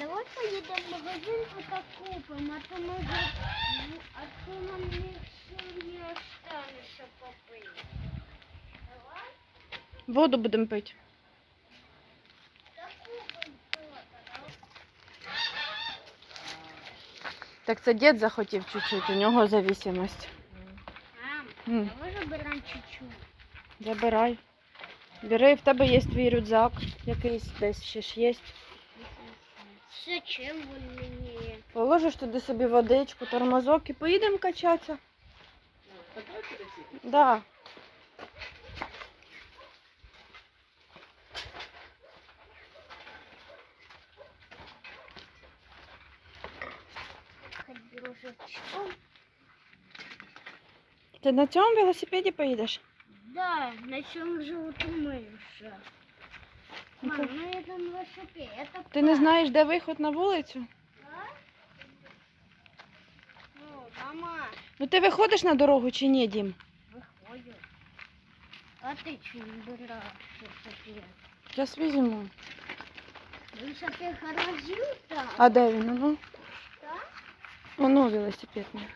Давай поїдемо в магазин пока купимо, а то може, а то нам не останеться попити. Давай? Воду будемо пити. Так це дід захотів чуть-чуть, у нього зависимость. Мам, М, давай заберемо чуть-чуть. Забирай. Бери, в тебе є твій рюкзак якийсь, десь ще ж є. Зачем він мені? Положиш туди собі водичку, тормозок і поїдемо качатися. Да. Ти на цьому велосипеді поїдеш? Да, на цьому животу ми вже. Ну, Мам, ну это велосипед, это Ти не знаєш, де виход на вулицю? Ну, мама, Ну ти виходиш на дорогу чи ні, Дім? виходить. А ти чому брав велосипед? Зараз візьму. Велосипед гаражів там, А де він? Ну, так? воно велосипед. мій.